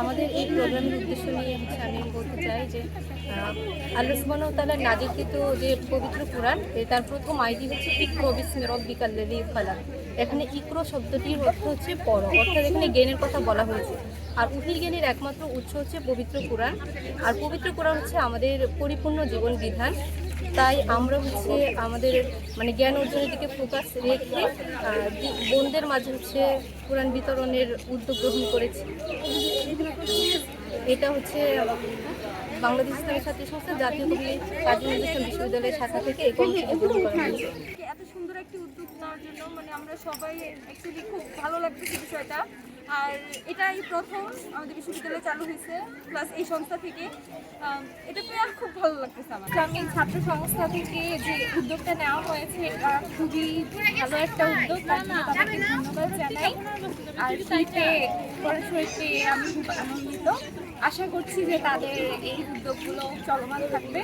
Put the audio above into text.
আমাদের এই প্রোগ্রামের উদ্দেশ্য নিয়ে হচ্ছে আমি বলতে চাই যে আল্লাহ ওয়া তাআলার নাজিলকৃত যে পবিত্র কোরআন তার প্রথম আইডি হচ্ছে ইকরো বিসমি রব্বিকাল্লাযী খালাক। এখানে ইকরো শব্দটির অর্থ হচ্ছে পড়ো অর্থাৎ এখানে জ্ঞানের কথা বলা হয়েছে। আর উহিল জ্ঞানের একমাত্র উৎস হচ্ছে পবিত্র কোরআন। আর পবিত্র কোরআন হচ্ছে আমাদের পরিপূর্ণ জীবন বিধান তাই আমরা হচ্ছে আমাদের মানে জ্ঞান অর্জনের দিকে ফোকাস রেখে বোনদের মাঝে হচ্ছে কোরআন বিতরণের উদ্যোগ গ্রহণ করেছি। এটা হচ্ছে, বাংলাদেশ ইসলামী ছাত্রী সংস্থা জাতীয় কবি কাজী নজরুল ইসলাম বিশ্ববিদ্যালয়ের শাখা থেকে এই কমিটিকে গ্রহণ করা এত সুন্দর একটি উদ্যোগ নেওয়ার জন্য মানে আমরা সবাই অ্যাকচুয়ালি খুব ভালো লাগছে বিষয়টা। আর এটাই প্রথম আমাদের বিশ্ববিদ্যালয়ে চালু হয়েছে প্লাস এই সংস্থা থেকে। এটা পেয়ে খুব ভালো লাগতেছে আমার। আমি ছাত্র সংস্থা থেকে যে উদ্যোগটা নেওয়া হয়েছে, এটা খুবই ভালো একটা উদ্যোগ। তার ধন্যবাদ জানাই। আর ফ্রিতে পড়াশোনা পেয়ে আমি খুব আনন্দিত। আশা করছি যে তাদের এই উদ্যোগগুলো চলমান থাকবে।